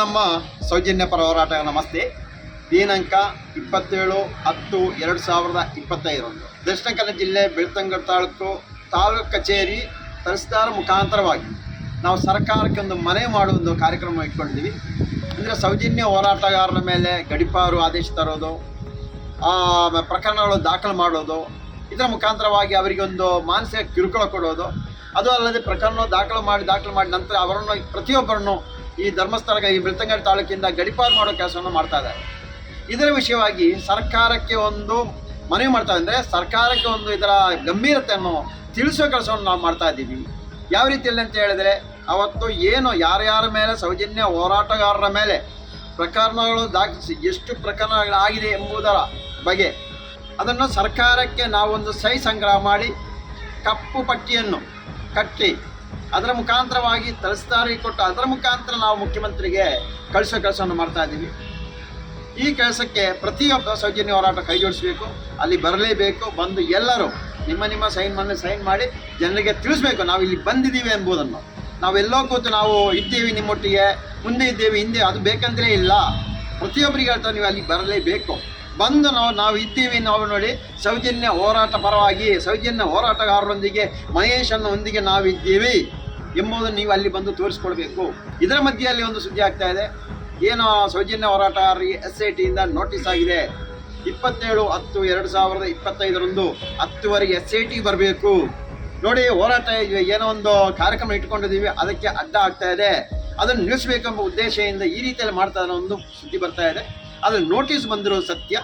ನಮ್ಮ ಸೌಜನ್ಯ ಪರ ಹೋರಾಟ ನಮಸ್ತೆ. ದಿನಾಂಕ ಇಪ್ಪತ್ತೇಳು ಹತ್ತು ಎರಡು ಸಾವಿರದ ಇಪ್ಪತ್ತೈದರಂದು ದಕ್ಷಿಣ ಕನ್ನಡ ಜಿಲ್ಲೆ ಬೆಳ್ತಂಗಡ ತಾಲೂಕು ತಾಲೂಕು ಕಚೇರಿ ತಹಸೀಲ್ದಾರ್ ಮುಖಾಂತರವಾಗಿ ನಾವು ಸರ್ಕಾರಕ್ಕೆ ಒಂದು ಮನೆ ಮಾಡುವ ಒಂದು ಕಾರ್ಯಕ್ರಮ ಇಟ್ಕೊಂಡಿದ್ದೀವಿ. ಅಂದರೆ ಸೌಜನ್ಯ ಹೋರಾಟಗಾರರ ಮೇಲೆ ಗಡಿಪಾರು ಆದೇಶ ತರೋದು ಪ್ರಕರಣಗಳು ದಾಖಲು ಮಾಡೋದು, ಇದರ ಮುಖಾಂತರವಾಗಿ ಅವರಿಗೆ ಒಂದು ಮಾನಸಿಕ ಕಿರುಕುಳ ಕೊಡೋದು. ಅದು ಅಲ್ಲದೆ ಪ್ರಕರಣ ದಾಖಲು ಮಾಡಿ ದಾಖಲು ಮಾಡಿ ನಂತರ ಅವರನ್ನು ಪ್ರತಿಯೊಬ್ಬರನ್ನು ಈ ಧರ್ಮಸ್ಥಳ ಈ ಬೆಳ್ತಂಗಡಿ ತಾಲೂಕಿಂದ ಗಡಿಪಾರು ಮಾಡೋ ಕೆಲಸವನ್ನು ಮಾಡ್ತಾ ಇದ್ದಾರೆ. ಇದರ ವಿಷಯವಾಗಿ ಸರ್ಕಾರಕ್ಕೆ ಒಂದು ಮನವಿ ಮಾಡ್ತಾ ಅಂದರೆ ಸರ್ಕಾರಕ್ಕೆ ಒಂದು ಇದರ ಗಂಭೀರತೆಯನ್ನು ತಿಳಿಸೋ ಕೆಲಸವನ್ನು ನಾವು ಮಾಡ್ತಾ ಇದ್ದೀವಿ. ಯಾವ ರೀತಿಯಲ್ಲಿ ಅಂತ ಹೇಳಿದ್ರೆ, ಅವತ್ತು ಏನು ಯಾರ್ಯಾರ ಮೇಲೆ ಸೌಜನ್ಯ ಹೋರಾಟಗಾರರ ಮೇಲೆ ಪ್ರಕರಣಗಳು ದಾಖಲಿಸಿ ಎಷ್ಟು ಪ್ರಕರಣಗಳಾಗಿದೆ ಎಂಬುದರ ಬಗ್ಗೆ ಅದನ್ನು ಸರ್ಕಾರಕ್ಕೆ ನಾವೊಂದು ಸಹಿ ಸಂಗ್ರಹ ಮಾಡಿ ಕಪ್ಪು ಪಟ್ಟಿಯನ್ನು ಕಟ್ಟಿ ಅದರ ಮುಖಾಂತರವಾಗಿ ತಹಸೀಲ್ದಾರಿಗೆ ಕೊಟ್ಟು ಅದರ ಮುಖಾಂತರ ನಾವು ಮುಖ್ಯಮಂತ್ರಿಗೆ ಕಳಿಸೋ ಕೆಲಸವನ್ನು ಮಾಡ್ತಾ ಇದ್ದೀವಿ. ಈ ಕೆಲಸಕ್ಕೆ ಪ್ರತಿಯೊಬ್ಬ ಸೌಜನ್ಯ ಹೋರಾಟ ಕೈಜೋಡಿಸಬೇಕು, ಅಲ್ಲಿ ಬರಲೇಬೇಕು, ಬಂದು ಎಲ್ಲರೂ ನಿಮ್ಮ ನಿಮ್ಮ ಸೈನ್ ಮನೆ ಸೈನ್ ಮಾಡಿ ಜನರಿಗೆ ತಿಳಿಸ್ಬೇಕು, ನಾವು ಇಲ್ಲಿ ಬಂದಿದ್ದೀವಿ ಎಂಬುದನ್ನು. ನಾವೆಲ್ಲೋ ಕೂತು ನಾವು ಇದ್ದೀವಿ ನಿಮ್ಮೊಟ್ಟಿಗೆ, ಮುಂದೆ ಇದ್ದೇವೆ, ಹಿಂದೆ ಅದು ಬೇಕಂದ್ರೆ ಇಲ್ಲ. ಪ್ರತಿಯೊಬ್ಬರಿಗೆ ಹೇಳ್ತಾರೆ ನೀವು ಅಲ್ಲಿ ಬರಲೇಬೇಕು. ಬಂದು ನಾವು ನಾವು ಇದ್ದೀವಿ ನಾವು ನೋಡಿ, ಸೌಜನ್ಯ ಹೋರಾಟ ಪರವಾಗಿ, ಸೌಜನ್ಯ ಹೋರಾಟಗಾರರೊಂದಿಗೆ ಮಹೇಶನ್ನೊಂದಿಗೆ ನಾವಿದ್ದೀವಿ. ಎಂಬುದನ್ನು ನೀವು ಅಲ್ಲಿ ಬಂದು ತೋರಿಸ್ಕೊಳ್ಬೇಕು. ಇದರ ಮಧ್ಯೆಯಲ್ಲಿ ಒಂದು ಸುದ್ದಿ ಆಗ್ತಾ ಇದೆ. ಏನು ಸೌಜನ್ಯ ಹೋರಾಟ ಎಸ್ ಐ ಟಿಯಿಂದ ನೋಟಿಸ್ ಆಗಿದೆ. ಇಪ್ಪತ್ತೇಳು ಹತ್ತು ಎರಡು ಸಾವಿರದ ಇಪ್ಪತ್ತೈದರಂದು ಹತ್ತುವರೆಗೆ ಎಸ್ ಐ ಟಿ ಬರಬೇಕು. ನೋಡಿ, ಹೋರಾಟ ಏನೋ ಒಂದು ಕಾರ್ಯಕ್ರಮ ಇಟ್ಕೊಂಡಿದ್ದೀವಿ. ಅದಕ್ಕೆ ಅಡ್ಡ ಆಗ್ತಾ ಇದೆ. ಅದನ್ನು ನಿಲ್ಲಿಸಬೇಕೆಂಬ ಉದ್ದೇಶದಿಂದ ಈ ರೀತಿಯಲ್ಲಿ ಮಾಡ್ತಾ ಇರೋ ಒಂದು ಸುದ್ದಿ ಬರ್ತಾ ಇದೆ. ಅದು ನೋಟಿಸ್ ಬಂದಿರೋ ಸತ್ಯ.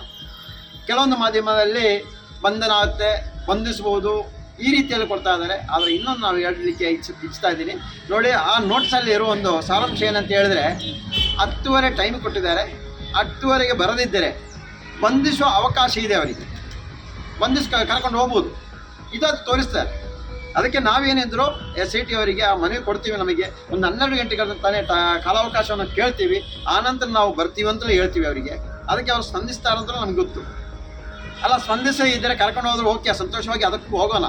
ಕೆಲವೊಂದು ಮಾಧ್ಯಮದಲ್ಲಿ ಬಂಧನ ಆಗುತ್ತೆ, ಬಂಧಿಸ್ಬೋದು ಈ ರೀತಿಯಲ್ಲಿ ಕೊಡ್ತಾ ಇದ್ದಾರೆ. ಆದರೆ ಇನ್ನೊಂದು ನಾವು ಹೇಳಲಿಕ್ಕೆ ಇಚ್ಛ ಇಚ್ಛಿಸ್ತಾ ಇದ್ದೀನಿ. ನೋಡಿ, ಆ ನೋಟ್ಸಲ್ಲಿ ಇರೋ ಒಂದು ಸಾರಾಂಶ ಏನಂತ ಹೇಳಿದ್ರೆ, ಹತ್ತುವರೆ ಟೈಮ್ ಕೊಟ್ಟಿದ್ದಾರೆ. ಹತ್ತುವರೆಗೆ ಬರದಿದ್ದರೆ ಬಂಧಿಸುವ ಅವಕಾಶ ಇದೆ ಅವರಿಗೆ. ಬಂಧಿಸ್ ಕರ್ಕೊಂಡು ಹೋಗ್ಬೋದು. ಇದದು ತೋರಿಸ್ತಾರೆ. ಅದಕ್ಕೆ ನಾವೇನಿದ್ರು ಎಸ್ ಐ ಟಿ ಅವರಿಗೆ ಆ ಮನವಿ ಕೊಡ್ತೀವಿ ನಮಗೆ. ಒಂದು ಹನ್ನೆರಡು ಗಂಟೆಗಳ ತಾನೇ ಟ, ಕಾಲಾವಕಾಶವನ್ನು ಕೇಳ್ತೀವಿ. ಆನಂತರ ನಾವು ಬರ್ತೀವಿ ಅಂತಲೂ ಹೇಳ್ತೀವಿ ಅವರಿಗೆ. ಅದಕ್ಕೆ ಅವ್ರು ಸ್ಪಂದಿಸ್ತಾರೆ ಅಂತ ನಮ್ಗೆ ಗೊತ್ತು. ಸ್ಪಂದಿಸಿ ಇದ್ದರೆ ಕರ್ಕೊಂಡು ಹೋದ್ರೆ ಓಕೆ ಸಂತೋಷವಾಗಿ ಅದಕ್ಕೂ ಹೋಗೋಣ.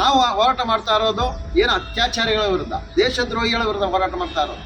ನಾವು ಹೋರಾಟ ಮಾಡ್ತಾ ಇರೋದು ಏನು ಅತ್ಯಾಚಾರಿಗಳ ವಿರುದ್ಧ, ದೇಶದ್ರೋಹಿಗಳ ವಿರುದ್ಧ ಹೋರಾಟ ಮಾಡ್ತಾ ಇರೋದು.